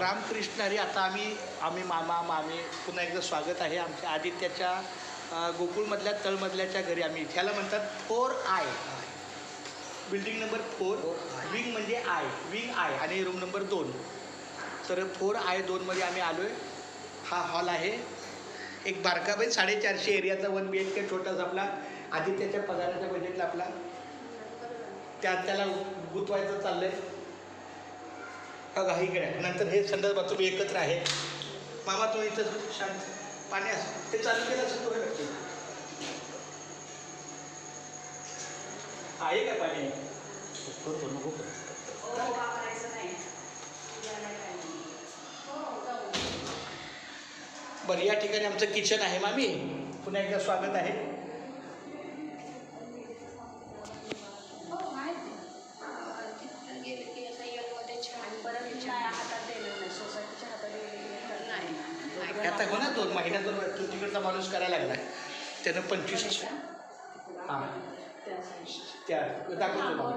रामकृष्ण हरी आता आम्ही आम्ही मामा मामी पुन्हा एकदा स्वागत आहे आमच्या आदित्याच्या गोकुळमधल्या तळमधल्याच्या घरी आम्ही. ह्याला म्हणतात four I. Building number four wing म्हणजे आय विंग आय आणि रूम नंबर दोन. तर फोर आय दोनमध्ये आम्ही आलो आहे हा हॉल आहे. एक बारकाबाई साडेचारशे एरियाचा वन बी एच के छोटासा आपला आदित्याच्या पगाराच्या बजेटला आपला. त्या त्याला गुंतवायचं चाललंय. का घाई आहे. नंतर हे संदर्भात बाथरूम एकत्र आहे. मामा तुम्ही इथं शांत पाणी असं ते चालू केलं असं तुम्ही नक्की. आहे का पाणी. करतो नको बरं या ठिकाणी आमचं किचन आहे. मामी पुन्हा एकदा स्वागत आहे. आता हो ना दोन महिन्यातून तू तिकडचा माणूस करायला लागला त्यानं पंचवीस हां. त्या दाखवतो.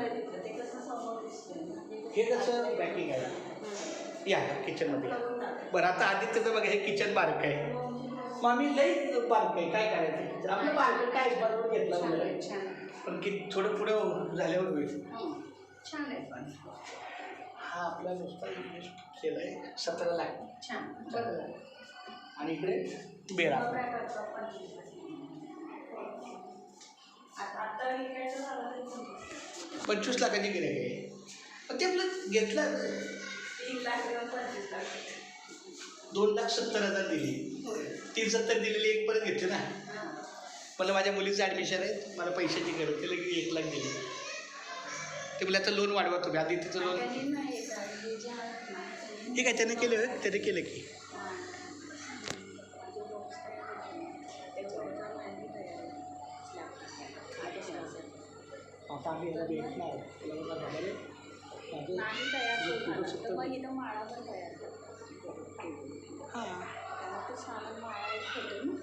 हे कसं पॅकिंग आहे? या किचनमध्ये बरं आता आदित्यचं बघा हे किचन बारक आहे. मामी लई बारक आहे. काय करायचं? आपलं बारक काय बरोबर घेतला पण की थोडं पुढं झाल्यावर होईल. छान आहे. पण हा आपला नुसता इन्व्हेस्ट केला आहे सतरा लाख. छान बरोबर. आणि इकडे कोणतं? पंचवीस लाखाची आहे पण ते आपलं घेतलं दोन लाख सत्तर हजार दिली. तीन सत्तर दिलेली एक परत घेतली ना. मला माझ्या मुलीचं ॲडमिशन आहे मला पैशाची गरज त्याला की एक लाख दिली ते बोला आता लोन वाढवा तुम्ही आधी तिचं लोन त्यांनी नाही का, हे जे आहेत ना, त्यांनी- केलं? त्याने केलं की स्लॅब. आता आम्ही त्याला नाही तयार तुझं होणार तर मग इथं माळा पण तयार करतो हां ते छान माळा एक ना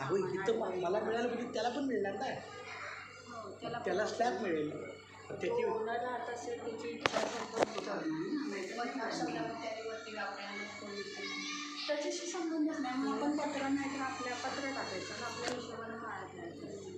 अहो इथं मला मिळालं म्हणजे त्याला पण मिळणार ना. त्याला स्लॅब मिळेल. त्याची कोणाला असेल त्याची इच्छा तर त्याच्याशी संबंधित नाही. मग आपण पत्र नाही तर आपल्या पत्र टाकायचं आपल्या हिशोबाने माळा नाही